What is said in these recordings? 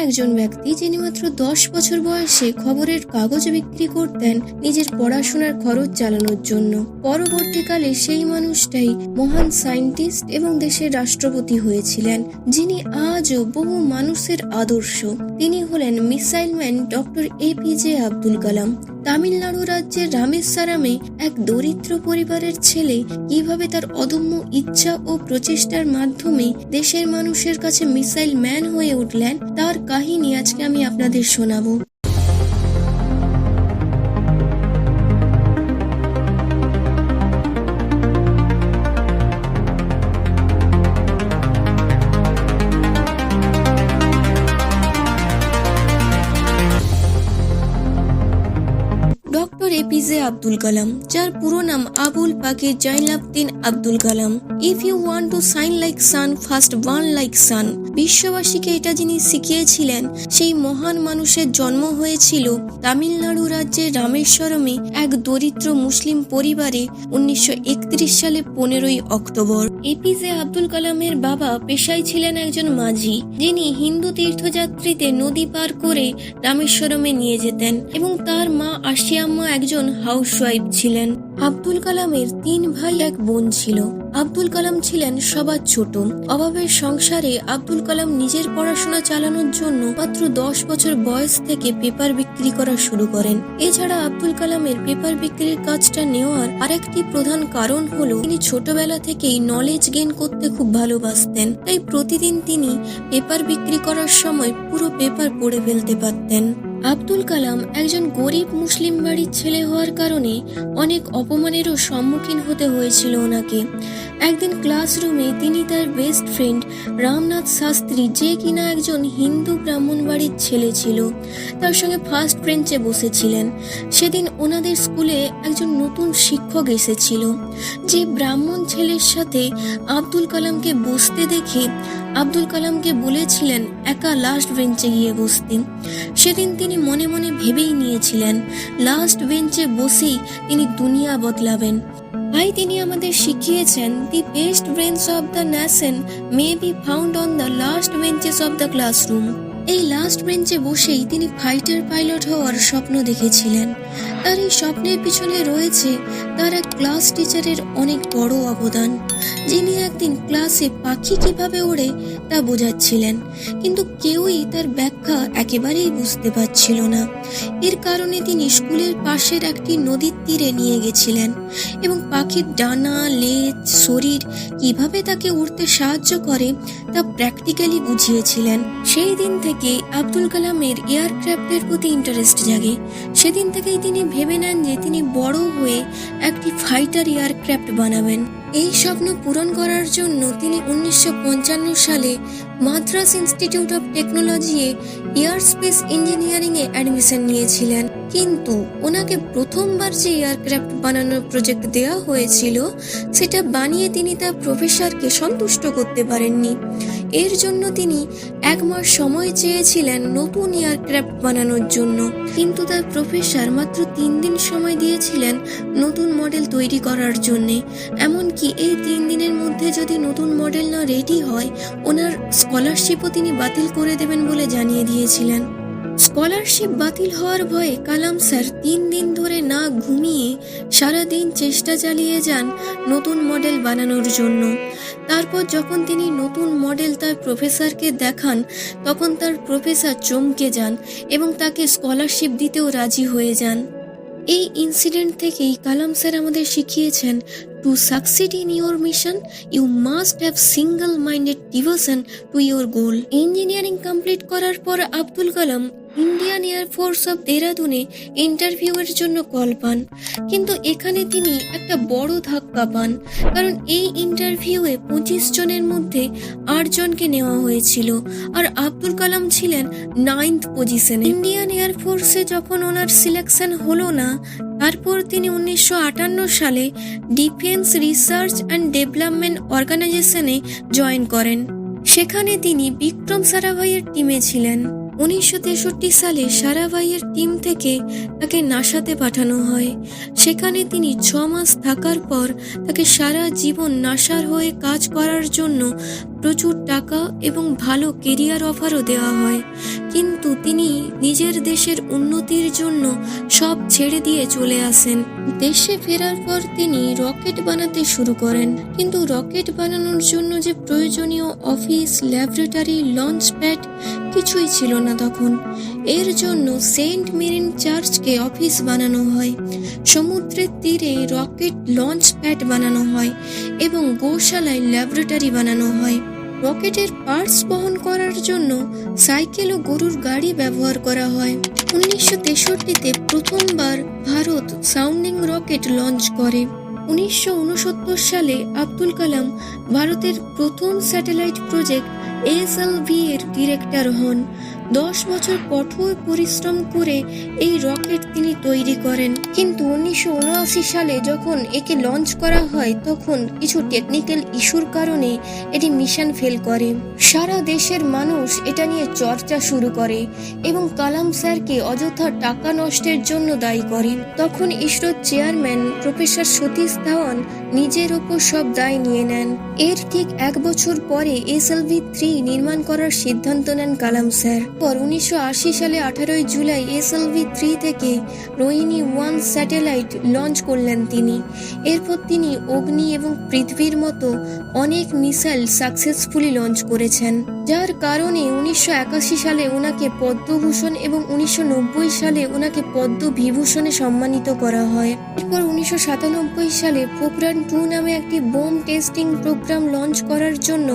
একজন ব্যক্তি যিনি মাত্র দশ বছর বয়সে খবরের কাগজ বিক্রি করতেন নিজের পড়াশোনার খরচ চালানোর জন্য। পরবর্তীকালে সেই মানুষটাই মহান সায়েন্টিস্ট এবং দেশের রাষ্ট্রপতি হয়েছিলেন, যিনি আজও বহু মানুষের আদর্শ। তিনি হলেন missile man doctor J Abdul Kalam. Tamil Nadu রাজ্যের রামেশ্বরামে এক দরিদ্র পরিবারের ছেলে কীভাবে তার অদম্য ইচ্ছা ও প্রচেষ্টার মাধ্যমে দেশের মানুষের কাছে মিসাইল ম্যান হয়ে উঠলেন, তার কাহিনী আজকে আমি আপনাদের শোনাবো। ডক্টর এপিজে আব্দুল কালাম, যার পুরো নাম Abul Pakir Jainulabdeen Abdul Kalam. If you want to shine like sun first one like sun বিশ্ববাসীকে এটা যিনি শিখিয়েছিলেন, সেই মহান মানুষের জন্ম হয়েছিল তামিলনাড়ু রাজ্যের রামেশ্বরমে এক দরিদ্র মুসলিম পরিবারে উনিশশো একত্রিশ সালে পনেরোই অক্টোবর। এপিজে আব্দুল কালামের বাবা পেশায় ছিলেন একজন মাঝি, যিনি হিন্দু তীর্থযাত্রীতে নদী পার করে রামেশ্বরমে নিয়ে যেতেন এবং তার মা আশিয়াম্মা একজন হাউসওয়াইফ ছিলেন। আব্দুল কালামের তিন ভাই এক বোন ছিল। আব্দুল কালাম ছিলেন সবার ছোট। অভাবের সংসারে আব্দুল কালাম নিজের পড়াশোনা চালানোর জন্য মাত্র দশ বছর বয়স থেকে পেপার বিক্রি করা শুরু করেন। এছাড়া আব্দুল কালামের পেপার বিক্রির কাজটা নেওয়ার আরেকটি প্রধান কারণ হলো, তিনি ছোটবেলা থেকেই নলেজ গেন করতে খুব ভালোবাসতেন। তাই প্রতিদিন তিনি পেপার বিক্রি করার সময় পুরো পেপার পড়ে ফেলতে পারতেন। আব্দুল কালাম একজন গরিব মুসলিম বাড়ির ছেলে হওয়ার কারণে অনেক অপমানেরও সম্মুখীন হতে হয়েছিল ওনাকে। একদিন ক্লাসরুমে তিনি তার বেস্ট ফ্রেন্ড রামনাথ শাস্ত্রী যে কিনা একজন হিন্দু ব্রাহ্মণ বাড়ির ছেলে ছিল, তার সঙ্গে ফার্স্ট বেঞ্চে বসেছিলেন। সেদিন ওনাদের স্কুলে একজন নতুন শিক্ষক এসেছিল, যে ব্রাহ্মণ ছেলের সাথে আব্দুল কালামকে বসতে দেখে আব্দুল কালামকে বলেছিলেন, একা লাস্ট বেঞ্চে গিয়ে বসতে। সেদিন তিনি মনে মনে ভেবেই নিয়েছিলেন লাস্ট বেঞ্চে বসেই তিনি দুনিয়া বদলাবেন। তাই তিনি আমাদের শিখিয়েছেন the best brains of the nation may be found on the last benches of the classroom এই লাস্ট বেঞ্চে বসেই তিনি ফাইটার পাইলট হওয়ার স্বপ্ন দেখেছিলেন। তার এই স্বপ্নের পিছনে রয়েছে তার এক ক্লাস টিচারের অনেক বড় অবদান। যিনি একদিন ক্লাসে পাখি কীভাবে ওড়ে তা বোঝাচ্ছিলেন, কিন্তু কেউই তার ব্যাখ্যা একেবারেই বুঝতে পারছিল না। এর কারণে তিনি স্কুলের পাশের একটি নদীর তীরে নিয়ে গেছিলেন এবং পাখির ডানা, লেজ, শরীর কীভাবে তাকে উড়তে সাহায্য করে তা প্র্যাকটিক্যালি বুঝিয়েছিলেন। সেই দিন থেকে আব্দুল কালামের এয়ারক্রাফটের প্রতি ইন্টারেস্ট জাগে। সেদিন থেকেই তিনি ভেবে নেন যে তিনি বড় হয়ে একটি ফাইটার এয়ারক্রাফট বানাবেন। এই স্বপ্ন পূরণ করার জন্য তিনি উনিশশো পঞ্চান্ন সালে মাদ্রাস ইনস্টিটিউট অফ টেকনোলজি এ এয়ার স্পেস ইঞ্জিনিয়ারিং এ অ্যাডমিশন নিয়েছিলেন। কিন্তু ওনাকে প্রথমবার যে এয়ারক্রাফট বানানোর প্রজেক্ট দেওয়া হয়েছিল, সেটা বানিয়ে তিনি তার প্রফেসরকে সন্তুষ্ট করতে পারেননি। এর জন্য তিনি এক মাস সময় চেয়েছিলেন নতুন এয়ারক্রাফট বানানোর জন্য। কিন্তু তার প্রফেসর মাত্র তিন দিন সময় দিয়েছিলেন নতুন মডেল তৈরি করার জন্যে। এমনকি এই তিন দিনের মধ্যে যদি নতুন মডেল না রেডি হয়, ওনার স্কলারশিপও তিনি বাতিল করে দেবেন বলে জানিয়ে দিয়েছিলেন। স্কলারশিপ বাতিল হওয়ার ভয়ে কালাম স্যার তিন দিন ধরে না ঘুমিয়ে সারাদিন চেষ্টা চালিয়ে যান নতুন মডেল বানানোর জন্য। তারপর যখন তিনি নতুন মডেল তার প্রফেসরকে দেখান, তখন তার প্রফেসর চমকে যান এবং তাকে স্কলারশিপ দিতেও রাজি হয়ে যান। এই ইনসিডেন্ট থেকেই কালাম স্যার আমাদের শিখিয়েছেন to succeed in your mission you must have single minded devotion to your goal engineering complete করার পর আব্দুল কালাম Indian air force of দেরাদুনে ইন্টারভিউয়ের জন্য কল পান। কিন্তু এখানে তিনি একটা বড় ধাক্কা পান, কারণ এই ইন্টারভিউয়ে পঁচিশ জনের মধ্যে আট জনকে নেওয়া হয়েছিল, আর আব্দুল কালাম ছিলেন নাইন্থ পজিশনে ইন্ডিয়ান এয়ারফোর্সে যখন ওনার সিলেকশন হলো না, তারপর তিনি উনিশশো আটান্ন সালে ডিফেন্স রিসার্চ অ্যান্ড ডেভেলপমেন্ট অর্গানাইজেশনে জয়েন করেন। সেখানে তিনি বিক্রম সারাভাইয়ের টিমে ছিলেন। উনিশশো তেষট্টি সালে সারাভাইয়ের টিম থেকে তাকে নাসাতে পাঠানো হয়। সেখানে তিনি ছ মাস থাকার পর তাকে সারা জীবন নাসার হয়ে কাজ করার জন্য প্রচুর টাকা এবং ভালো কেরিয়ার অফারও দেওয়া হয়। কিন্তু তিনি নিজের দেশের উন্নতির জন্য সব ছেড়ে দিয়ে চলে আসেন। দেশে ফেরার পর তিনি রকেট বানাতে শুরু করেন। কিন্তু রকেট বানানোর জন্য যে প্রয়োজনীয় অফিস ল্যাবরেটরি লঞ্চ প্যাড কিছুই ছিল না তখন। এর জন্য সেন্ট মেরিন চার্চকে অফিস বানানো হয়। সমুদ্রের তীরে রকেট লঞ্চ প্যাড বানানো হয় এবং গোশালায় ল্যাবরেটরি বানানো হয়। রকেটের পার্টস বহন করার জন্য সাইকেল ও গরুর গাড়ি ব্যবহার করা হয়। উনিশশো তেষট্টিতে প্রথমবার ভারত সাউন্ডিং রকেট লঞ্চ করে। উনিশশো উনসত্তর সালে আব্দুল কালাম ভারতের প্রথম satellite project S L V এর ডিরেক্টর হন। দশ বছর কঠোর পরিশ্রম করে এই রকেট তিনি তৈরি করেন। কিন্তু উনিশশো উনআশি সালে যখন একে লঞ্চ করা হয়, তখন কিছু টেকনিক্যাল ইস্যুর কারণে এটি মিশন ফেল করে। সারা দেশের মানুষ এটা নিয়ে চর্চা শুরু করে এবং কালাম স্যারকে অযথা টাকা নষ্টের জন্য দায়ী করেন। তখন ইসরোর চেয়ারম্যান প্রফেসর সতীশ ধাওয়ান নিজের ওপর সব দায় নিয়ে নেন। এর ঠিক এক বছর পরে এসএলভি থ্রি নির্মাণ করার সিদ্ধান্ত নেন কালাম স্যার। পর উনিশশো সালে আঠারোই জুলাই এসএলভি থ্রি থেকে রোহিণী ওয়ান স্যাটেলাইট লঞ্চ করলেন তিনি। এরপর তিনি অগ্নি এবং পৃথিবীর মতো অনেক মিসাইল সাকসেসফুলি লঞ্চ করেছেন। যার কারণে উনিশশো একাশি সালে ওনাকে পদ্মভূষণ এবং উনিশশো নব্বই সালে ওনাকে পদ্মবিভূষণে সম্মানিত করা হয়। এরপর উনিশশো সাতানব্বই সালে পোখরান টু নামে একটি বোম টেস্টিং প্রোগ্রাম লঞ্চ করার জন্য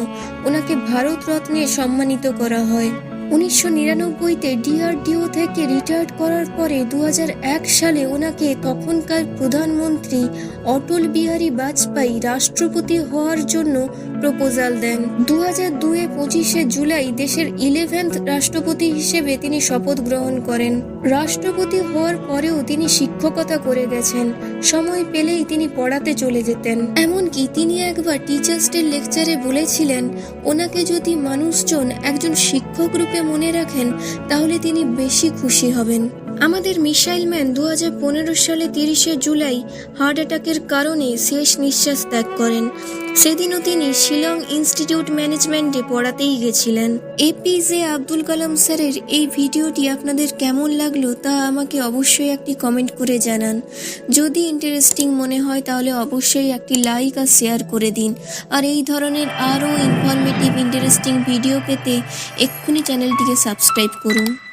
ওনাকে ভারত রত্নে সম্মানিত করা হয়। উনিশশো নিরানব্বইতে ডিআরডিও থেকে রিটায়ার্ড করার পরে দু হাজার এক সালে ওনাকে তখনকার প্রধানমন্ত্রী অটল বিহারী বাজপেয়ী রাষ্ট্রপতি হওয়ার জন্য প্রপোজাল দেন। দু হাজার দুয়ে পঁচিশে জুলাই দেশের ইলেভেন্থ রাষ্ট্রপতি হিসেবে তিনি শপথ গ্রহণ করেন। রাষ্ট্রপতি হওয়ার পরেও তিনি শিক্ষকতা করে গেছেন। সময় পেলেই তিনি পড়াতে চলে যেতেন। এমনকি তিনি একবার টিচার্স ডে লেকচারে বলেছিলেন, ওনাকে যদি মানুষজন একজন শিক্ষক রূপে মনে রাখেন, তাহলে তিনি বেশি খুশি হবেন। আমাদের মিসাইল ম্যান দু পনেরো সালে তিরিশে জুলাই হার্ট অ্যাটাকের কারণে শেষ নিঃশ্বাস ত্যাগ করেন। সেদিনও তিনি শিলং ইনস্টিটিউট ম্যানেজমেন্টে পড়াতেই গেছিলেন। এপিজে আব্দুল কালাম স্যারের এই ভিডিওটি আপনাদের কেমন লাগল তা আমাকে অবশ্যই একটি কমেন্ট করে জানান। যদি ইন্টারেস্টিং মনে হয় তাহলে অবশ্যই একটি লাইক আর শেয়ার করে দিন। আর এই ধরনের আরও ইনফরমেটিভ, ইন্টারেস্টিং ভিডিও পেতে এক্ষুনি চ্যানেলটিকে সাবস্ক্রাইব করুন।